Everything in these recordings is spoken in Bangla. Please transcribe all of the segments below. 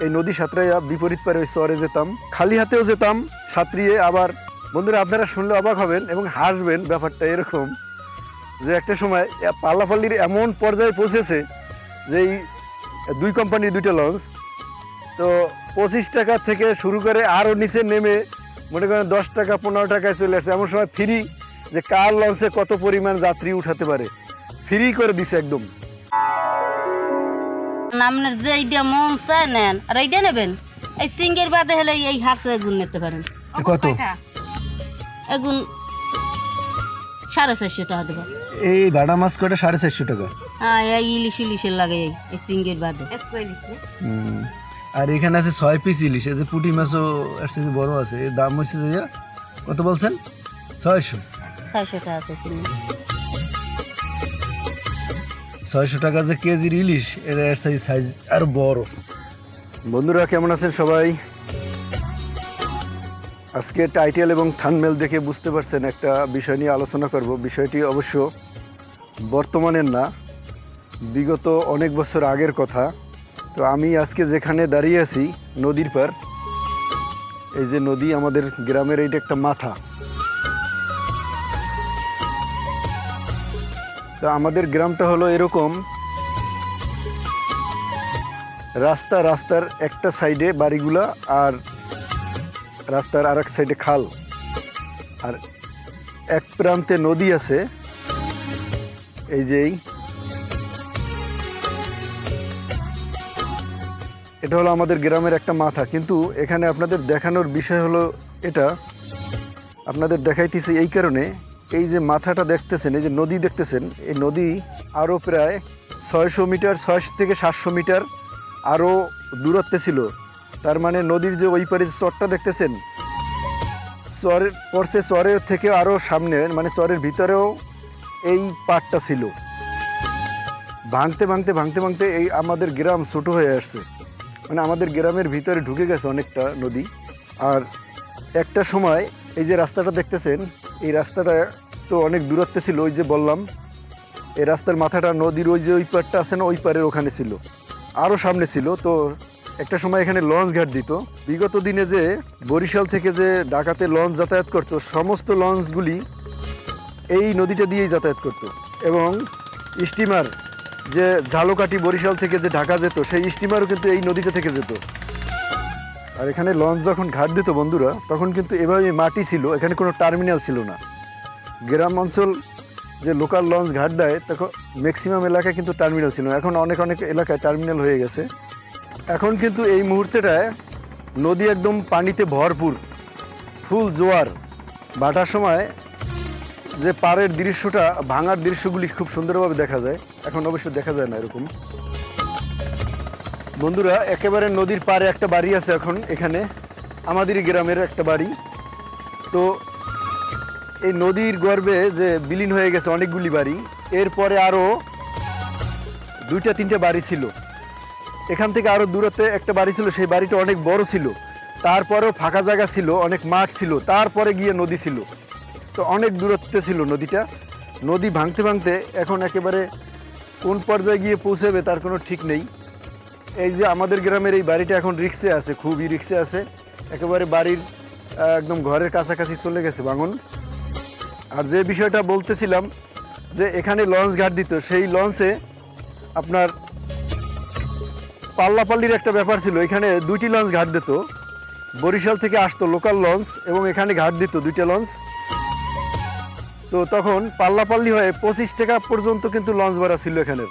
এই নদী সাঁতরাইয়া বিপরীত পারে ওই চরে যেতাম। খালি হাতেও যেতাম, সাঁতরিয়ে আবার। বন্ধুরা, আপনারা শুনলে অবাক হবেন এবং হাসবেন, ব্যাপারটা এরকম যে একটা সময় পাল্লাপাল্লির এমন পর্যায়ে পৌঁছেছে যে এই দুই কোম্পানির দুইটা লঞ্চ তো পঁচিশ টাকা থেকে শুরু করে আরও নিচে নেমে মনে করেন দশ টাকা, পনেরো টাকায় চলে আসছে এমন সময় ফ্রি যে কার লঞ্চে কত পরিমাণ যাত্রী উঠাতে পারে? ফ্রি করে দিছে একদম। আপনার যে এইটা মন চায় নেন আর এইটা নেবেন। এই সিঙ্গের বাদে হলে এই হারসে এগুন নিতে পারেন। কত? এগুন সাড়ে চারশো টাকা দেবো। এই ভাড়া মাছ কটা সাড়ে চারশো টাকা। হ্যাঁ এই ইলিশ ইলিশের লাগে এই এই সিঙ্গের বাদে। আর এখানে আছে ছয় পিস ইলিশ এই যে পুঁটি মাছও আসছে যে বড় আছে এর দাম হচ্ছে যে কত বলছেন? ছয়শো। ছয়শো টাকা আছে ছয়শো টাকা যে কেজির ইলিশ এর সাইজ সাইজ আরও বড়। বন্ধুরা, কেমন আছেন সবাই? আজকে টাইটেল এবং থানমেল দেখে বুঝতে পারছেন একটা বিষয় নিয়ে আলোচনা করব। বিষয়টি অবশ্য বর্তমানের না, বিগত অনেক বছর আগের কথা। তো আমি আজকে যেখানে দাঁড়িয়ে আছি, নদীর পার এই যে নদী আমাদের গ্রামের এইটা একটা মাথা। তো আমাদের গ্রামটা হলো এরকম। রাস্তা, রাস্তার একটা সাইডে বাড়িগুলা আর রাস্তার আর এক সাইডে খাল। আর এক প্রান্তে নদী আছে। এই যে এটা হলো আমাদের গ্রামের একটা মাথা। কিন্তু এখানে আপনাদের দেখানোর বিষয় হলো এটা। আপনাদের দেখাইতেছি এই কারণে এই যে মাথাটা দেখতেছেন, এই যে নদী দেখতেছেন, এই নদী আরও প্রায় ছয়শো মিটার, ছয়শো থেকে সাতশো মিটার আরও দূরত্বে ছিল। তার মানে নদীর যে ওই পারে চরটা দেখতেছেন, চরের পড়ছে, চরের থেকে আরও সামনে মানে চরের ভিতরেও এই পাটটা ছিল। ভাঙতে ভাঙতে ভাঙতে ভাঙতে এই আমাদের গ্রাম ছোট হয়ে আসছে। মানে আমাদের গ্রামের ভিতরে ঢুকে গেছে অনেকটা নদী। আর একটা সময় এই যে রাস্তাটা দেখতেছেন এই রাস্তাটা তো অনেক দূরত্বে ছিল, ওই যে বললাম। এই রাস্তার মাথাটা নদীর ওই যে ওই পারটা আছে না, ওই পারের ওখানে ছিল। আরও সামনে ছিল, তো একটা সময় এখানে লঞ্চ ঘাট দিত। বিগত দিনে যে বরিশাল থেকে যে ঢাকাতে লঞ্চ যাতায়াত করতো, সমস্ত লঞ্চগুলি এই নদীটা দিয়েই যাতায়াত করতো। এবং স্টিমার, যে ঝালকাঠি বরিশাল থেকে যে ঢাকা যেত, সেই স্টিমারও কিন্তু এই নদীটা থেকে যেত। আর এখানে লঞ্চ যখন ঘাট দিত বন্ধুরা, তখন কিন্তু এভাবে মাটি ছিল, এখানে কোনো টার্মিনাল ছিল না। গ্রাম অঞ্চল যে লোকাল লঞ্চ ঘাট দেয়, তখন ম্যাক্সিমাম এলাকায় কিন্তু টার্মিনাল ছিল। এখন অনেক অনেক এলাকায় টার্মিনাল হয়ে গেছে। এখন কিন্তু এই মুহূর্তেটায় নদী একদম পানিতে ভরপুর, ফুল জোয়ার। বাটার সময় যে পাড়ের দৃশ্যটা, ভাঙার দৃশ্যগুলি খুব সুন্দরভাবে দেখা যায়। এখন অবশ্য দেখা যায় না এরকম। বন্ধুরা, একেবারে নদীর পাড়ে একটা বাড়ি আছে এখন, এখানে। আমাদেরই গ্রামের একটা বাড়ি। তো এই নদীর গর্ভে যে বিলীন হয়ে গেছে অনেকগুলি বাড়ি, এরপরে আরও দুইটা, তিনটা বাড়ি ছিল। এখান থেকে আরও দূরত্বে একটা বাড়ি ছিল, সেই বাড়িটা অনেক বড় ছিল। তারপরেও ফাঁকা জায়গা ছিল, অনেক মাঠ ছিল, তারপরে গিয়ে নদী ছিল। তো অনেক দূরত্বে ছিল নদীটা। নদী ভাঙতে ভাঙতে এখন একেবারে কোন পর্যায়ে গিয়ে পৌঁছাবে তার কোনো ঠিক নেই। এই যে আমাদের গ্রামের এই বাড়িটা এখন রিক্সে আছে, খুবই রিক্সে আছে। একেবারে বাড়ির একদম ঘরের কাছাকাছি চলে গেছে ভাঙন। আর যে বিষয়টা বলতেছিলাম, যে এখানে লঞ্চ ঘাট দিত, সেই লঞ্চে আপনার পাল্লাপাল্লির একটা ব্যাপার ছিল। এখানে দুইটি লঞ্চ ঘাট দিত। বরিশাল থেকে আসতো লোকাল লঞ্চ এবং এখানে ঘাট দিত দুইটা লঞ্চ। তো তখন পাল্লাপাল্লি হয়ে পঁচিশ টাকা পর্যন্ত কিন্তু লঞ্চ ভাড়া ছিল এখানে।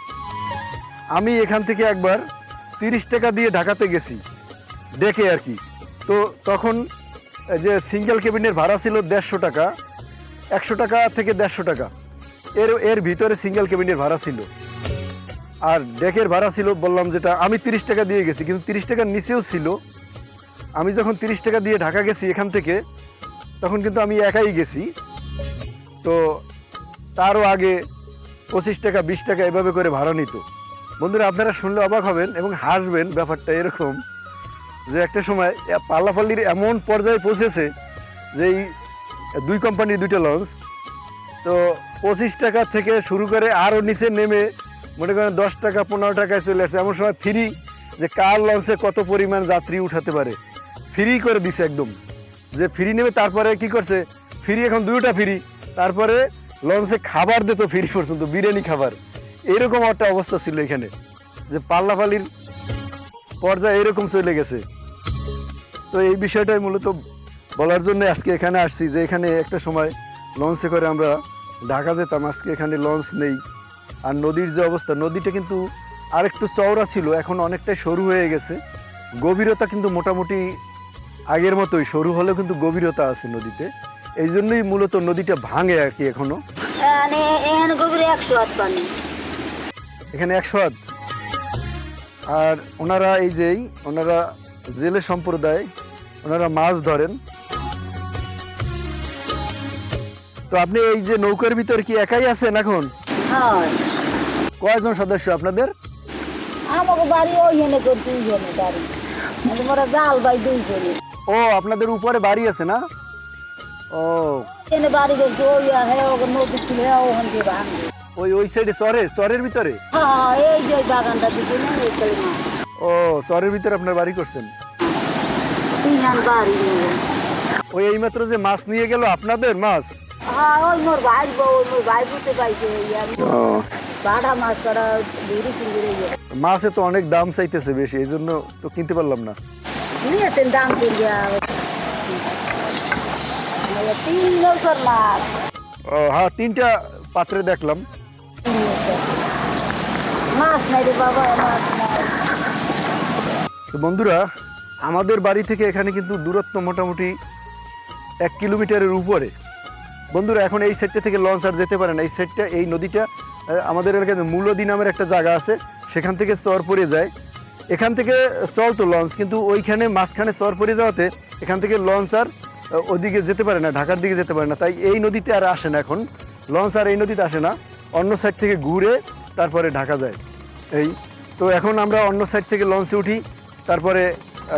আমি এখান থেকে একবার তিরিশ টাকা দিয়ে ঢাকাতে গেছি ডেকে আর কি। তো তখন যে সিঙ্গেল কেবিনের ভাড়া ছিল দেড়শো টাকা, একশো টাকা থেকে দেড়শো টাকা। এর এর ভিতরে সিঙ্গেল কেবিনের ভাড়া ছিল। আর ডেকের ভাড়া ছিল, বললাম যেটা আমি তিরিশ টাকা দিয়ে গেছি, কিন্তু তিরিশ টাকার নিচেও ছিল। আমি যখন তিরিশ টাকা দিয়ে ঢাকা গেছি এখান থেকে, তখন কিন্তু আমি একাই গেছি। তো তারও আগে পঁচিশ টাকা, বিশ টাকা এভাবে করে ভাড়া নিত। বন্ধুরা, আপনারা শুনলে অবাক হবেন এবং হাসবেন ব্যাপারটা এরকম যে একটা সময় পাল্লাপাল্লির এমন পর্যায়ে পৌঁছেছে যে এই দুই কোম্পানির দুইটা লঞ্চ। তো পঁচিশ টাকা থেকে শুরু করে আরও নিচে নেমে মনে করেন দশ টাকা, পনেরো টাকায় চলে আসছে এমন সময় ফ্রি যে কার লঞ্চে কত পরিমাণ যাত্রী উঠাতে পারে। ফ্রি করে দিছে একদম। যে ফ্রি নেবে, তারপরে কি করছে? ফ্রি এখন দুইটা ফ্রি। তারপরে লঞ্চে খাবার দিত ফ্রি পর্যন্ত, বিরিয়ানি খাবার। এরকম একটা অবস্থা ছিল এখানে, যে পাল্লাপালির পর্যায়ে এরকম চলে গেছে। তো এই বিষয়টাই মূলত বলার জন্য আজকে এখানে আসছি, যে এখানে একটা সময় লঞ্চে করে আমরা ঢাকা যেতাম, আজকে এখানে লঞ্চ নেই। আর নদীর যে অবস্থা, নদীটা কিন্তু আরেকটু চওড়া ছিল, এখন অনেকটাই সরু হয়ে গেছে। গভীরতা কিন্তু মোটামুটি আগের মতোই, সরু হলেও কিন্তু গভীরতা আছে নদীতে। এই জন্যই মূলত নদীটা ভাঙে আর কি এখনও। গভীর একশো পানি এখানে একশো হাত আর ওনারা এই যেই ওনারা জেলে সম্প্রদায় ওনারা মাছ ধরেন। তো আপনি এই যে নৌকার ভিতর কি একাই আছেন এখন? হ্যাঁ। কয়জন সদস্য আপনাদের? আমাকে বাড়ি ওইখানে করে দুইজনে বাড়ি। জাল বাই দুইজনে। ও আপনাদের উপরে বাড়ি আছে না? ও। এনে বাড়ি করছি ওই হ্যাঁ ওকে নদী ছিল হ্যাঁ ওখান দিয়ে ভাঙবে ওই ওই সাইডে চরে চরের ভিতরে? হ্যাঁ এই যে বাগানটা দিছে না এই কালিমা ও চরের ভিতরে আপনার বাড়ি করছেন? বাড়ি ওই এইমাত্র যে মাছ নিয়ে গেল আপনাদের মাছ? হ্যাঁ ওই মোর ভাই বউ মোর ভাই বুঝতে পাইছে এই মাছ করা তো অনেক দাম চাইতেছে বেশি এই জন্য তো কিনতে পারলাম না। নিয়েছেন দাম কিনবে তিন বছর মাছ। ও হ্যাঁ তিনটা পাত্রে দেখলাম। তো বন্ধুরা, আমাদের বাড়ি থেকে এখানে কিন্তু দূরত্ব মোটামুটি এক কিলোমিটারের উপরে। বন্ধুরা, এখন এই সাইডটা থেকে লঞ্চ আর যেতে পারে না এই সাইডটা এই নদীটা আমাদের এলাকাতে মূলদি নামের একটা জায়গা আছে। সেখান থেকে চর পড়ে যায়। এখান থেকে চলতো লঞ্চ, কিন্তু ওইখানে মাঝখানে চর পড়ে যাওয়াতে এখান থেকে লঞ্চ আর ওদিকে যেতে পারে না, ঢাকার দিকে যেতে পারে না। তাই এই নদীতে আর আসে না এখন। লঞ্চ আর এই নদীতে আসে না। অন্য সাইড থেকে ঘুরে তারপরে ঢাকা যায়। এই, তো এখন আমরা অন্য সাইড থেকে লঞ্চে উঠি, তারপরে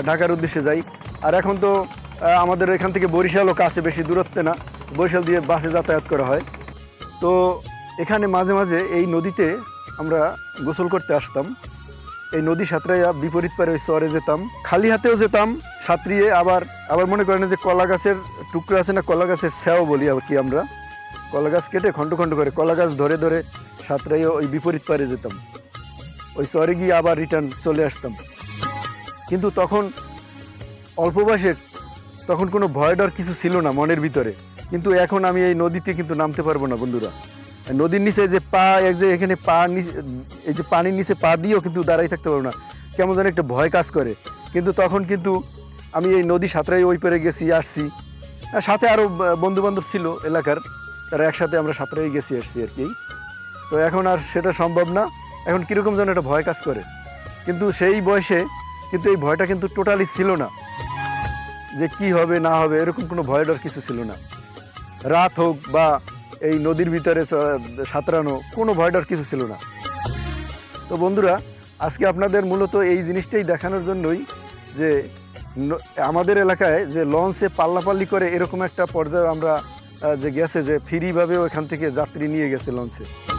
ঢাকার উদ্দেশ্যে যাই। আর এখন তো আমাদের এখান থেকে বরিশালও কাছে বেশি দূরত্বে না, বরিশাল দিয়ে বাসে যাতায়াত করা হয়। তো এখানে মাঝে মাঝে এই নদীতে আমরা গোসল করতে আসতাম। এই নদী সাঁতরাইয়া বিপরীত পারে ওই চরে যেতাম। খালি হাতেও যেতাম, সাঁতরিয়ে আবার আবার মনে করেন যে কলা গাছের টুকরো আছে না, কলা গাছের স্যাও বলি আর কি আমরা। কলা গাছ কেটে খণ্ড খণ্ড করে কলা গাছ ধরে ধরে সাঁতরাইয়ে ওই বিপরীত পারে যেতাম। ওই চরে গিয়ে আবার রিটার্ন চলে আসতাম। কিন্তু তখন অল্প বয়সে তখন কোনো ভয় ডর কিছু ছিল না মনের ভিতরে। কিন্তু এখন আমি এই নদীতে কিন্তু নামতে পারব না বন্ধুরা। নদীর নিচে যে পা এক যে এখানে পা নিচে, এই যে পানির নিচে পা দিয়েও কিন্তু দাঁড়াই থাকতে পারব না। কেমন যেন একটা ভয় কাজ করে। কিন্তু তখন কিন্তু আমি এই নদী সাঁতরাই ওই পারে গেছি, আসছি। সাথে আরও বন্ধু বান্ধব ছিল এলাকার। তারা একসাথে আমরা সাঁতরাই গেছি আসছি আর কি। তো এখন আর সেটা সম্ভব না। এখন কীরকম যেন একটা ভয় কাজ করে। কিন্তু সেই বয়সে কিন্তু এই ভয়টা কিন্তু টোটালি ছিল না। যে কি হবে, না হবে, এরকম কোনো ভয় ডর কিছু ছিল না। রাত হোক বা এই নদীর ভিতরে সাঁতরানো, কোনো ভয় ডর কিছু ছিল না। তো বন্ধুরা, আজকে আপনাদের মূলত এই জিনিসটাই দেখানোর জন্যই যে আমাদের এলাকায় যে লঞ্চে পাল্লাপাল্লি করে এরকম একটা পর্যায়ে আমরা যে গেছে যে ফ্রিভাবেও এখান থেকে যাত্রী নিয়ে গেছে লঞ্চে।